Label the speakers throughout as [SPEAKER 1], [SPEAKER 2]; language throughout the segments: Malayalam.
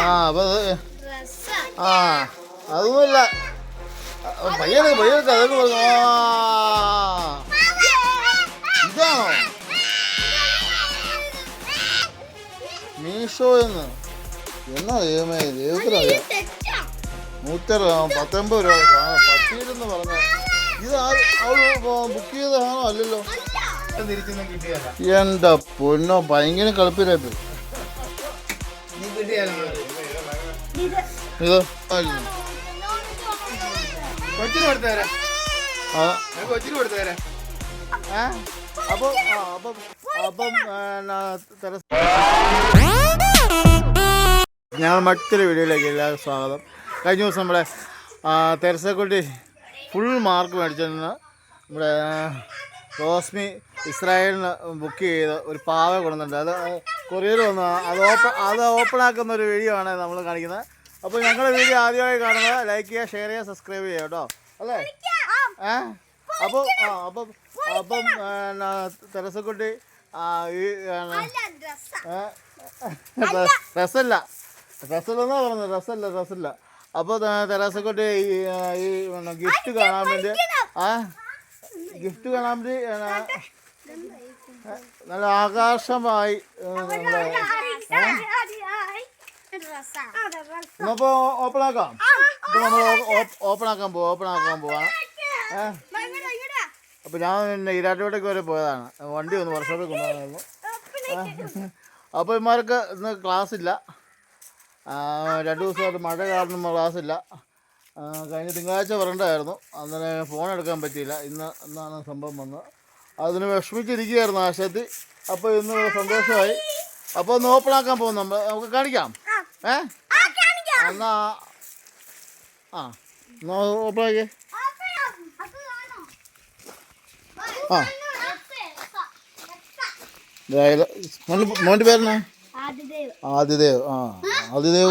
[SPEAKER 1] ആ അപ്പൊ ആ അതൊന്നുമില്ല. പയ്യനെ പയ്യനെ അതൊക്കെ പറഞ്ഞു ഇതാണോ? മീഷോ എന്ന്. എന്നാ ദൈവമേ ദൈവത്തിനറിയാം. നൂറ്ററ പത്തൊമ്പത് രൂപ പത്തിയിലെന്ന് പറഞ്ഞ ഇത് അവൾ ബുക്ക് ചെയ്ത സാധനം അല്ലല്ലോ. എന്റെ പൊന്നോ ഭയങ്കര കളിപ്പിലായിപ്പോയി ഇത്.
[SPEAKER 2] കൊച്ചിന് കൊടുത്തു തരാം ഞാൻ കൊച്ചിന് കൊടുത്തു തരാം
[SPEAKER 1] ഏ? അപ്പം അപ്പം അപ്പം എന്നാ, മറ്റൊരു വീഡിയോയിലേക്ക് എല്ലാവർക്കും സ്വാഗതം. കഴിഞ്ഞ ദിവസം നമ്മുടെ തെരസക്കുട്ടി ഫുൾ മാർക്ക് മേടിച്ചിരുന്ന നമ്മുടെ റോസ്മി ഇസ്രായേലിന് ബുക്ക് ചെയ്ത് ഒരു പാവ കൊണ്ടുവന്നിട്ടുണ്ട്. അത് കൊറിയർ വന്ന് അത് ഓപ്പൺ അത് ഓപ്പൺ ആക്കുന്ന ഒരു വീഡിയോ ആണ് നമ്മൾ കാണിക്കുന്നത്. അപ്പോൾ ഞങ്ങളുടെ വീഡിയോ ആദ്യമായി കാണുന്നത് ലൈക്ക് ചെയ്യുക ഷെയർ ചെയ്യുക സബ്സ്ക്രൈബ് ചെയ്യുക കേട്ടോ. അല്ലേ? ഏ? അപ്പോൾ ആ അപ്പം അപ്പം തെരസക്കുട്ടി ഈ രസല്ല. രസല്ലെന്നാ പറഞ്ഞത്. രസല്ല രസല്ല. അപ്പോൾ തെരസക്കുട്ടി ഈ ഈ ഗിഫ്റ്റ് കാണാൻ വേണ്ടി ആ ഗിഫ്റ്റ് കാണാൻ വേണ്ടി നല്ല ആകാശമായി നമ്മുടെ ഇന്നിപ്പോ ഓപ്പൺ ആക്കാം. ഇപ്പൊ നമ്മൾ ഓപ്പൺ ആക്കാൻ പോവാ ഓപ്പൺ ആക്കാൻ പോവാ. അപ്പൊ അപ്പോൾ ഞാൻ ഈരാട്ടുപേട്ടയ്ക്ക് വരെ പോയതാണ്. വണ്ടി ഒന്ന് വർഷോപ്പിൽ കൊണ്ടുപോകാനായിരുന്നു അപ്പോൾ ഇമാർക്ക് ഇന്ന് ക്ലാസ് ഇല്ല. ആ, രണ്ട് ദിവസമായിട്ട് മഴ കാരണം ക്ലാസ് ഇല്ല. കഴിഞ്ഞ തിങ്കളാഴ്ച വരണ്ടായിരുന്നു. അന്നേരം ഫോൺ എടുക്കാൻ പറ്റിയില്ല. ഇന്ന് എന്നാണ് സംഭവം വന്നത്. അതിന് വിഷമിച്ചിരിക്കുകയായിരുന്നു ആശയത്തിൽ. അപ്പോൾ ഇന്ന് സന്തോഷമായി. അപ്പോൾ ഒന്ന് ഓപ്പൺ ആക്കാൻ പോകും നമ്മൾ നമുക്ക് കാണിക്കാം. ഏ? എന്നാ ആ എന്നാ ഓപ്പൺ ആക്കിയേ ആ. മോന്റെ പേരെന്നാ? ആദിദേവ്. ആ ആദിദേവ്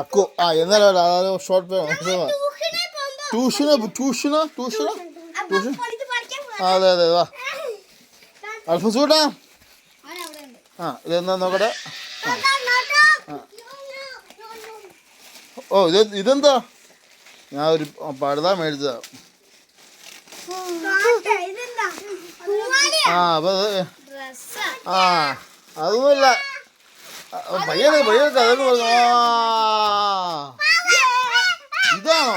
[SPEAKER 1] അക്കു ആ. എന്നാലും അതായത് ഷോർട്ട് പേര് ട്യൂഷന് ട്യൂഷന് ട്യൂഷന്? ട്യൂഷൻ ആ അതെ അതെ വാ. അൽഫസൂട്ടാ ആ ഇതെന്താ നോക്കട്ടെ? ഓ ഇത് ഇതെന്താ? ഞാൻ ഒരു പഴുതാ മേടിച്ചതാ. ആ അപ്പൊ ആ അതൊന്നുമില്ല. പയ്യനെ പയ്യനെ അതൊക്കെ പറഞ്ഞു. ഇതാണോ?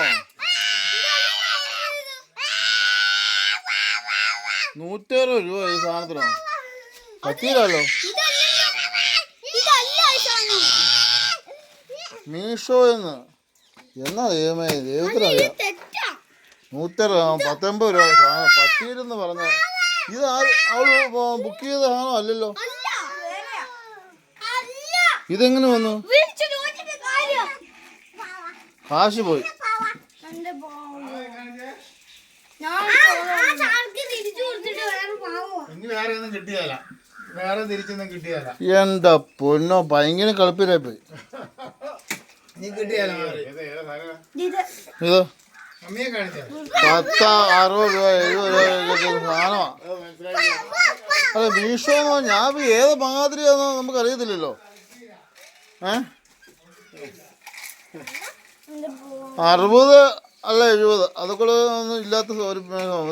[SPEAKER 1] നൂറ്ററുപത് രൂപ ഈ സാധനത്തിനോ പറ്റിയില്ലല്ലോ. മീഷോ എന്ന്. എന്നാ ദൈവമേ ദൈവത്തിനറിയാം നൂറ്ററ പത്തൊമ്പത് രൂപ സാധനം. പത്തിയിലെന്ന് പറഞ്ഞ ഇത് അവൾ ബുക്ക് ചെയ്ത സാധനം അല്ലല്ലോ. ഇതെങ്ങനെ വന്നു? കാശ് പോയി. എന്താ പൊന്നോ? ഭയങ്കര കളിപ്പിലായി പോയി. ഇത് പത്ത് അറുപത് രൂപ എഴുപത് രൂപ കിട്ടുന്ന സാധനമാ. അല്ല മീഷോ ഞാൻ ഏത് മാതിരിയാന്ന് നമുക്ക് അറിയത്തില്ലല്ലോ ഏ? അറുപത് അല്ല എഴുപത്. അതൊക്കെ ഒന്നും ഇല്ലാത്ത ഒരു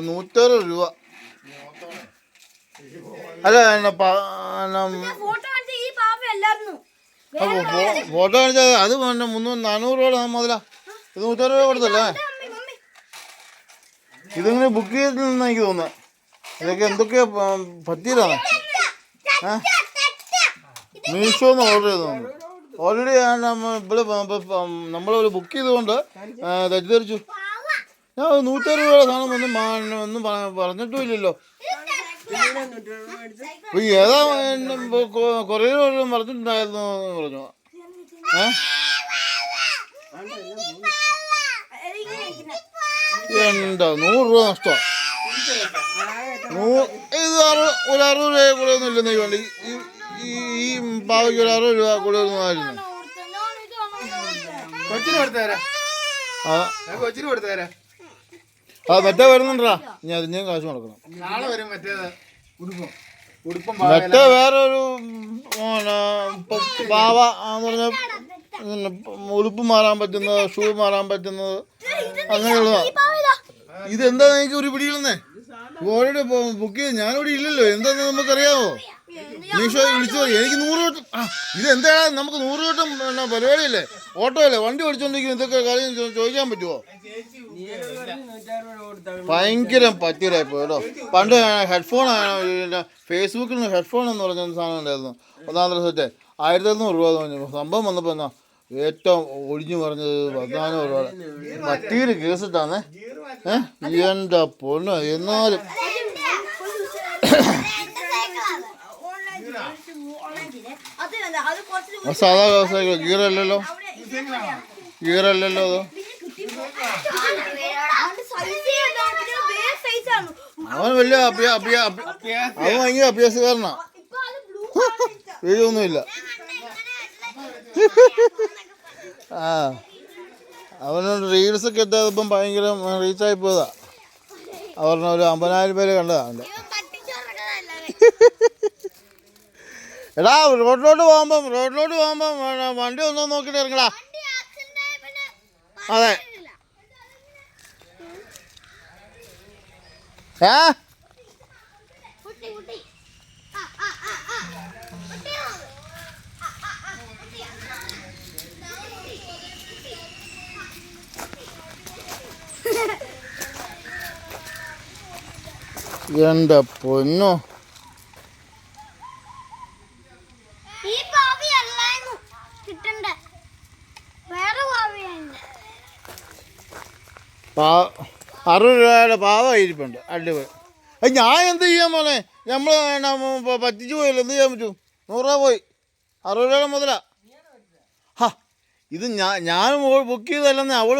[SPEAKER 1] നൂറ്ററുപത് രൂപ. അല്ല എന്നാ പ- എന്നാ
[SPEAKER 3] ഫോട്ടോ കാണിച്ച ഈ പാപ്പ എല്ലായിരുന്നു
[SPEAKER 1] അപ്പൊ ഫോ- ഫോട്ടോ കാണിച്ചത് അത് പിന്നെ മുന്നൂറ് നാനൂറ് രൂപ മുതലാ. ഇത് നൂറ്ററുപത് രൂപ കൊടുത്തല്ലേ? ഇതിങ്ങനെ ബുക്ക് ചെയ്തില്ലെന്ന് എനിക്ക് തോന്നുന്നത് ഇതൊക്കെ എന്തൊക്കെയാ പറ്റിയതാണ്? ഏ? മീഷോ എന്ന് ഓർഡർ ചെയ്തു ഓൾറെഡി ഇവിടെ നമ്മളൊരു ബുക്ക് ചെയ്തുകൊണ്ട് തെറ്റിദ്ധരിച്ചു. ഞാൻ നൂറ്ററുപത് രൂപയുടെ സാധനം ഒന്നും ഒന്നും പറഞ്ഞിട്ടുമില്ലല്ലോ ഏതാ കൊറേ പറഞ്ഞിട്ടുണ്ടായിരുന്നു എന്ന് പറഞ്ഞു. ഏ? എന്താ നൂറ് രൂപ നഷ്ടം? നൂ- ഇത് അറു ഒരു അറുപത് രൂപ കൂടെ ഒന്നും ഇല്ലെന്ന് വേണ്ടി ഈ പാവയ്ക്ക് ഒരു അറുപത് രൂപ കൂടെ ഒന്നും ആയിരുന്നു
[SPEAKER 2] കൊച്ചിന് കൊടുത്തു തരാം.
[SPEAKER 1] ആ
[SPEAKER 2] ഞാൻ കൊച്ചിന് കൊടുത്തു തരാം.
[SPEAKER 1] ആ മറ്റേ വരുന്നുണ്ടാ ഇനി അതിന്റെയും കാശ് കൊടുക്കണം
[SPEAKER 2] നാളെ വരും മറ്റേത് ഉടുപ്പം. ഉടുപ്പം
[SPEAKER 1] മറ്റേ വേറൊരു പാവ എന്ന് പറഞ്ഞ പിന്നെ ഉടുപ്പ് മാറാൻ പറ്റുന്നത് ഷൂ മാറാൻ പറ്റുന്നത് അങ്ങനെയുള്ള ഇതെന്താ എനിക്ക് ഒരു പിടിയിലെന്നേ ഓൾറെഡി ബുക്ക് ചെയ്ത് ഞാനിവിടെ ഇല്ലല്ലോ. എന്താന്ന് നമുക്കറിയാമോ മീഷോ വിളിച്ചു. എനിക്ക് നൂറ് വട്ടം ആ ഇത് എന്താ നമുക്ക് നൂറ് വട്ടം പരിപാടിയല്ലേ? ഓട്ടോ അല്ലേ വണ്ടി ഓടിച്ചോണ്ടിരിക്കും ഇതൊക്കെ കാര്യം ചോദിക്കാൻ പറ്റുമോ ഭയങ്കര പറ്റിയതായി പോയി കേട്ടോ. പണ്ട് ഹെഡ്ഫോൺ ഫേസ്ബുക്കിൽ നിന്ന് ഹെഡ്ഫോൺ എന്ന് പറഞ്ഞ സാധനം ഉണ്ടായിരുന്നു. ഒന്നാം ദിവസത്തെ ആയിരത്തി അറുന്നൂറ് രൂപ എന്ന് പറഞ്ഞു. സംഭവം വന്നപ്പോൾ എന്നാ ഏറ്റവും ഒഴിഞ്ഞു പറഞ്ഞത് പതിനാനൂറ് രൂപ പറ്റിയൊരു കേസിട്ടാന്നേ. ഏഹ് എന്റെ പൊണ്ണ് എന്നാലും. സാധാ വ്യവസായികൾ ഗീറല്ലല്ലോ
[SPEAKER 3] ആണ്.
[SPEAKER 1] അവൻ വലിയ അവൻ ഭയങ്കര അഭ്യാസക്കാരനാ
[SPEAKER 3] ഇപ്പൊ.
[SPEAKER 1] വീഴൊന്നുമില്ല ആ അവനോട് റീൽസ് ഒക്കെ ഇട്ടതിപ്പം ഭയങ്കര റീച്ചായി പോയതാ അവരുടെ ഒരു അമ്പതിനായിരം പേര് കണ്ടതാ എടാ റോഡിലോട്ട് പോകുമ്പം റോഡിലോട്ട് പോകുമ്പം വേണം വണ്ടി ഒന്നും നോക്കിട്ട് ഇറങ്ങടാ. അതെ. ഏ? എന്താ. പൊന്നോ
[SPEAKER 3] ഈ പാവയല്ലായിരുന്നു കിട്ടണ്ട വേറെ പാവയാണ്
[SPEAKER 1] പാ അറുപത് രൂപയുടെ പാവ ഇരിപ്പുണ്ട് അടിപൊളി. അത് ഞാൻ എന്ത് ചെയ്യാൻ മോനെ? നമ്മൾ പറ്റിച്ചു പോയല്ലോ എന്ത് ചെയ്യാൻ പറ്റും? നൂറ് രൂപ പോയി. അറുപത് രൂപയുടെ മുതലാ. ഹാ ഇത് ഞാൻ ഞാൻ ബുക്ക് ചെയ്തല്ലെന്ന് അവൾ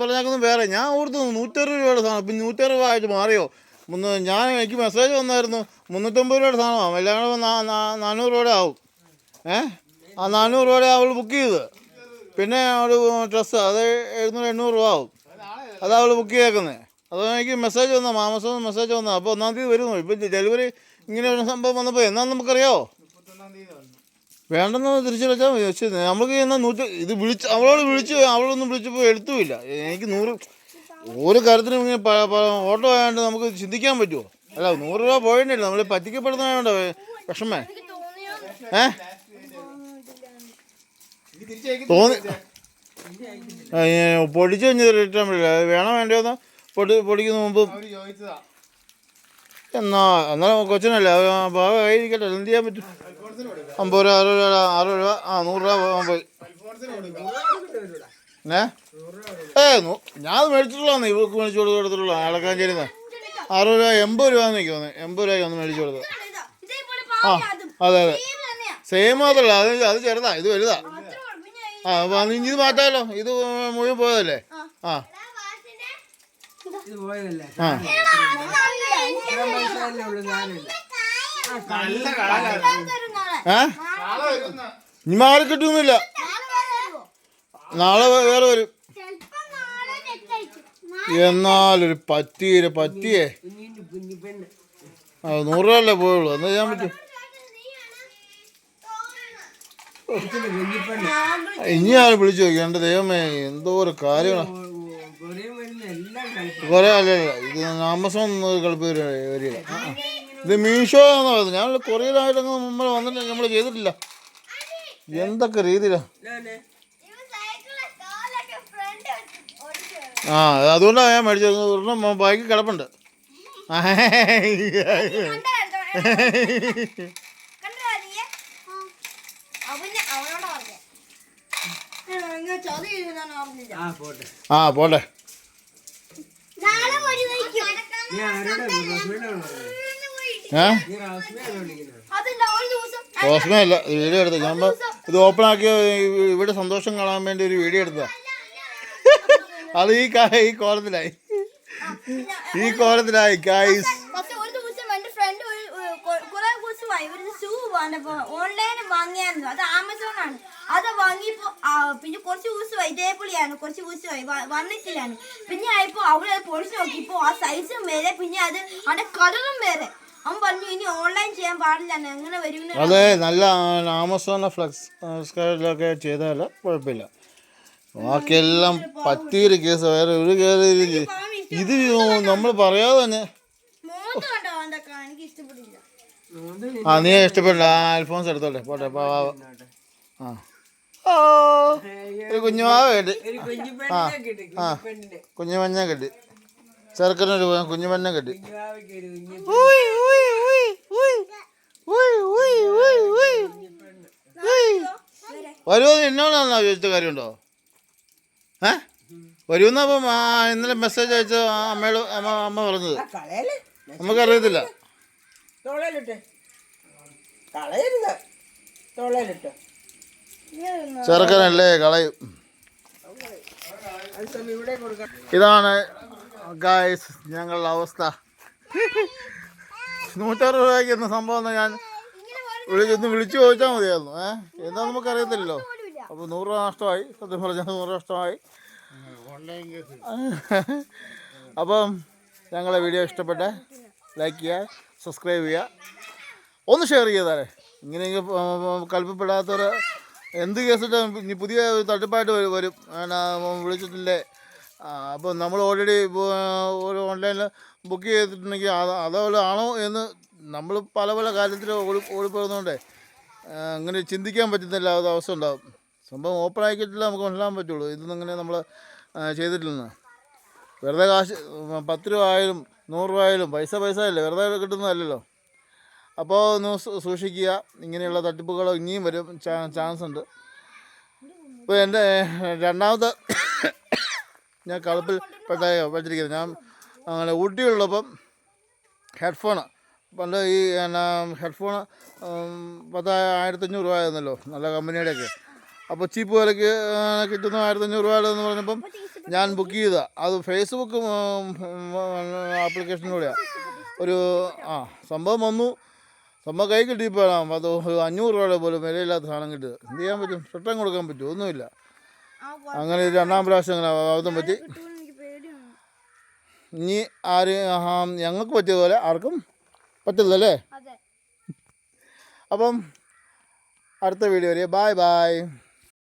[SPEAKER 1] പറഞ്ഞേക്കുന്നത് വേറെ. ഞാൻ ഓർത്തു നൂറ്ററുപത് രൂപയുടെ സാധനം. ഇപ്പം നൂറ്ററുപത് രൂപ ആയിട്ട് മാറിയോ? മുന്ന് ഞാൻ എനിക്ക് മെസ്സേജ് വന്നായിരുന്നു മുന്നൂറ്റമ്പത് രൂപയുടെ സാധനമാണ് എല്ലാം കൂടെ നാനൂറ് രൂപയുടെ ആവും. ഏ? ആ നാനൂറ് രൂപയുടെ അവൾ ബുക്ക് ചെയ്ത് പിന്നെ അവൾ ഡ്രസ്സ് അത് എഴുന്നൂറ് എണ്ണൂറ് രൂപ ആവും. അത് അവൾ ബുക്ക് ചെയ്തേക്കുന്നത് അത് എനിക്ക് മെസ്സേജ് വന്ന മാമസം മെസ്സേജ് വന്ന. അപ്പോൾ ഒന്നാം തീയതി വരുന്നു. ഇപ്പം ഡെലിവറി ഇങ്ങനെ ഒരു സംഭവം വന്നപ്പോൾ എന്നാന്ന് നമുക്കറിയാമോ
[SPEAKER 2] മുപ്പത്തൊന്നാം തീയതി വന്നു.
[SPEAKER 1] വേണ്ടെന്ന് തിരിച്ചു വെച്ചാൽ വെച്ചിരുന്നത് നമുക്ക് എന്നാൽ നൂറ്റി ഇത് വിളിച്ച് അവളോട് വിളിച്ച് അവളൊന്നും വിളിച്ചപ്പോൾ എടുത്തുമില്ല. എനിക്ക് നൂറ് ഒരു കാര്യത്തിനും ഇങ്ങനെ ഓട്ടോ ആയതുകൊണ്ട് നമുക്ക് ചിന്തിക്കാൻ പറ്റുമോ അല്ല നൂറ് രൂപ പോയിട്ടില്ല നമ്മൾ പറ്റിക്കപ്പെടുന്നതായോണ്ട് വിഷമേ. ഏ? തോന്നി പൊടിച്ച് കഴിഞ്ഞ് ഇട്ടാൻ പറ്റില്ല അത് വേണോ വേണ്ടയോന്ന് പൊടി പൊടിക്കുന്ന മുമ്പ് എന്നാ എന്നാലും കൊച്ചിനല്ലേ. അത് പാവ എന്ത് ചെയ്യാൻ പറ്റും? അമ്പത് രൂപ അറുപത് രൂപ അറുപത് രൂപ. ആ നൂറ് രൂപ പോകാൻ പോയി. ഏ? ഏ ഞാൻ അത് മേടിച്ചിട്ടുള്ളതാണ് ഇവർക്ക് മേടിച്ചു കൊടുത്ത് കൊടുത്തിട്ടുള്ള അളക്കാഞ്ചേരിന്ന് അറുപത് രൂപ എൺപത് രൂപ എനിക്ക് തോന്നുന്നു. എൺപത് രൂപയ്ക്ക് ഒന്ന് മേടിച്ചു കൊടുത്തത്.
[SPEAKER 3] ഇതേപോലെ
[SPEAKER 1] ആ
[SPEAKER 3] അതും
[SPEAKER 1] അതെ.
[SPEAKER 3] സെയിം
[SPEAKER 1] സെയിം മാത്രമല്ല അത് അത് ചെറുതാ. ഇത് വലുതാ
[SPEAKER 3] അത്ര ഉള്ളു. പിന്നെ ഈ
[SPEAKER 1] ആ ഇത് മാറ്റാമല്ലോ ഇത് മുഴുവൻ പോയതല്ലേ? ആ. ഏ? ഇനി മാറി കിട്ടുന്നില്ല.
[SPEAKER 3] നാളെ വേറെ
[SPEAKER 1] വരും. എന്നാലൊരു പറ്റിയ പറ്റിയേ.
[SPEAKER 4] കുഞ്ഞിന് കുഞ്ഞു
[SPEAKER 1] ആ നൂറ് രൂപ അല്ലേ പോയുള്ളൂ. എന്താ ചെയ്യാൻ പറ്റും? ഇനി ആരും വിളിച്ചു നോക്കി എന്റെ ദൈവമേ എന്തോ ഒരു കാര്യമാണ്.
[SPEAKER 4] കൊറേ വരുന്ന എല്ലാം കഴിക്കും.
[SPEAKER 1] കുറേ അല്ല അല്ല ഇത് ആമസോൺ കളിപ്പ് വരില്ല. ഇത് മീഷോ എന്ന് പറയുന്നത്. ഞാൻ കൊറിയറായിട്ടൊന്നും നമ്മൾ വന്നിട്ട് നമ്മൾ ചെയ്തിട്ടില്ല. എന്തൊക്കെ രീതിയിലാണ്. ആ അതുകൊണ്ടാണ് ഞാൻ മേടിച്ചത്. ഒരെണ്ണം ബാക്കി കിടപ്പുണ്ട് ആ,
[SPEAKER 3] കണ്ടോ, കണ്ടോ? കണ്ടോ നീയെ? അവന് അവനോടാ പറഞ്ഞെ. ഇങ്ങനെ ചതി ചെയ്യുന്നതാണ് പറഞ്ഞില്ല.
[SPEAKER 4] ആ പോട്ടെ
[SPEAKER 1] ആ പോട്ടെ
[SPEAKER 3] നാളെ ഒരു വഴിക്കും.
[SPEAKER 4] നീ ആരോടെ റോസ്മേനോട് പറഞ്ഞത്
[SPEAKER 1] ഏ
[SPEAKER 4] നീ റോസ്മേനോട് വിളിക്കുന്നത്
[SPEAKER 3] അതല്ല ഒരു പോട്ടെ
[SPEAKER 1] റോസ്മയല്ല ഇത് വീഡിയോ എടുത്ത ഞാൻ ഇത് ഓപ്പൺ ആക്കിയ ഇവിടെ സന്തോഷം കാണാൻ വേണ്ടി ഒരു വീഡിയോ എടുത്താ അത് ഈ കാ- ഈ കോലത്തിലായി. ഈ കോലത്തിലായി ഗൈസ്
[SPEAKER 3] പക്ഷെ ഒരു ദിവസം എന്റെ ഫ്രണ്ട് ഒരു കൊ- കുറെ ദിവസമായി ഷൂ ഓൺലൈനിൽ വാങ്ങിയായിരുന്നു. അത് ആമസോൺ ആണ്. അത് വാങ്ങിയപ്പോ പിന്നെ കുറച്ച് ദിവസമായി ഇതേപോലെയാണ് കുറച്ച് ദിവസമായി വന്നിട്ടില്ലാണ് പിന്നെ ആയപ്പോ അവിടെ അത് പൊളിച്ച് നോക്കിയപ്പോ ആ സൈസും വേറെ പിന്നെ അത് അതിന്റെ കളറും വേറെ. അവൻ പറഞ്ഞു ഇനി ഓൺലൈൻ ചെയ്യാൻ പാടില്ല. എങ്ങനെ വരും
[SPEAKER 1] അതെ നല്ല ആമസോൺ ഫ്ലക്സ് സ്കാരിലൊക്കെ ചെയ്താൽ കുഴപ്പമില്ല. ബാക്കിയെല്ലാം പറ്റിയൊരു കേസ് വേറെ ഒരു കേസ് ഇത് നമ്മൾ പറയാതെ തന്നെ. ആ നീ ഇഷ്ടപ്പെടില്ല ആ അൽഫോൺസ് എടുത്തോട്ടെ. പോട്ടെ പാ പാ. ആ. ഓ ഒരു കുഞ്ഞുമാവ കെട്ടി.
[SPEAKER 4] ആ
[SPEAKER 1] കുഞ്ഞു മഞ്ഞ കെട്ടി. ചെറുക്കനൊരു കുഞ്ഞു മഞ്ഞ കെട്ടി.
[SPEAKER 4] കുഞ്ഞുവാവയ്ക്ക് ഒരു കുഞ്ഞി
[SPEAKER 1] ഉയ്, ഉയ്, ഉയ്, ഉയ്. ഉയ്, ഉയ്, ഉയ്, ഉയ്. ഉയ്. വരുമോ എന്നോടാണോ ചോദിച്ച കാര്യമുണ്ടോ? ഏ? വരുമെന്നപ്പം ആ ഇന്നലെ മെസ്സേജ് അയച്ച ആ അമ്മയോട് അമ്മ അമ്മ പറഞ്ഞത്.
[SPEAKER 4] ആ
[SPEAKER 1] നമുക്കറിയത്തില്ല.
[SPEAKER 4] തോളയിലിട്ട് കളയരുത്. തോളയിലിട്ട്
[SPEAKER 1] ചെറുക്കനല്ലേ കളയും ഇതാണ് ഗായ്സ് ഞങ്ങളുടെ അവസ്ഥ. നൂറ്ററുപത് രൂപയ്ക്ക് എന്ന സംഭവം ഞാൻ വിളിച്ചൊന്ന് വിളിച്ചു ചോദിച്ചാൽ മതിയായിരുന്നു. ഏ? എന്താ നമുക്കറിയത്തില്ലല്ലോ. അപ്പോൾ നൂറ് രൂപ നഷ്ടമായി. സത്യം പറഞ്ഞാൽ നൂറ് രൂപ നഷ്ടമായി. അപ്പം ഞങ്ങളെ വീഡിയോ ഇഷ്ടപ്പെട്ടെ ലൈക്ക് ചെയ്യുക. സബ്സ്ക്രൈബ് ചെയ്യുക. ഒന്ന് ഷെയർ ചെയ്താലേ ഇങ്ങനെ കൽപ്പപ്പെടാത്തവർ എന്ത് കേസിട്ട് ഇനി പുതിയ തട്ടിപ്പായിട്ട് വരും വിളിച്ചിട്ടില്ലേ? അപ്പോൾ നമ്മൾ ഓൾറെഡി ഒരു ഓൺലൈനിൽ ബുക്ക് ചെയ്തിട്ടുണ്ടെങ്കിൽ അത് അതേപോലെ ആണോ എന്ന് നമ്മൾ പല പല കാര്യത്തിൽ ഓടി ഓടിപ്പോകുന്നതുകൊണ്ടേ അങ്ങനെ ചിന്തിക്കാൻ പറ്റുന്നില്ല അത് അവസ്ഥ ഉണ്ടാകും സംഭവം ഓപ്പൺ ആക്കിയിട്ടില്ല നമുക്ക് മനസ്സിലാൻ പറ്റുള്ളൂ. ഇതൊന്നും അങ്ങനെ നമ്മൾ ചെയ്തിട്ടില്ലെന്ന്. വെറുതെ കാശ് പത്ത് രൂപ ആയാലും നൂറ് രൂപയിലും പൈസ പൈസ അല്ലേ വെറുതെ കിട്ടുന്നതല്ലല്ലോ. അപ്പോൾ ഒന്ന് സൂക്ഷിക്കുക. ഇങ്ങനെയുള്ള തട്ടിപ്പുകൾ ഇനിയും വരും ചാൻസ് ഉണ്ട് ഇപ്പോൾ എന്റെ രണ്ടാമത്തെ ഞാൻ കളപ്പിൽ പെട്ടായോ വെച്ചിരിക്കുന്നത്. ഞാൻ അങ്ങനെ ഊട്ടിയുള്ളപ്പം ഹെഡ്ഫോണ്. പണ്ട് ഈ എന്നാ ഹെഡ്ഫോൺ പത്ത് ആയിരത്തഞ്ഞൂറ് രൂപ ആയിരുന്നല്ലോ നല്ല കമ്പനിയുടെയൊക്കെ. അപ്പോൾ ചീപ്പ് വിലയ്ക്ക് കിട്ടുന്ന ആയിരത്തഞ്ഞൂറ് രൂപ എന്ന് പറഞ്ഞപ്പം ഞാൻ ബുക്ക് ചെയ്ത. അത് ഫേസ്ബുക്ക് ആപ്ലിക്കേഷനിലൂടെയാണ് ഒരു ആ സംഭവം വന്നു. സംഭവം കൈ കിട്ടിയപ്പോഴാണ് അത് ഒരു അഞ്ഞൂറ് രൂപയുടെ പോലും വിലയില്ലാത്ത സാധനം കിട്ടിയത്. എന്ത് ചെയ്യാൻ പറ്റും? റിട്ടേൺ കൊടുക്കാൻ പറ്റും ഒന്നുമില്ല. അങ്ങനെ ഒരു രണ്ടാം പ്രാവശ്യം അങ്ങനെ അബദ്ധം പറ്റി. ഇനി ആര് ഞങ്ങൾക്ക് ഞങ്ങൾക്ക് പറ്റിയതുപോലെ ആർക്കും പറ്റില്ലല്ലേ അപ്പം അടുത്ത വീഡിയോ വരെ. Bye bye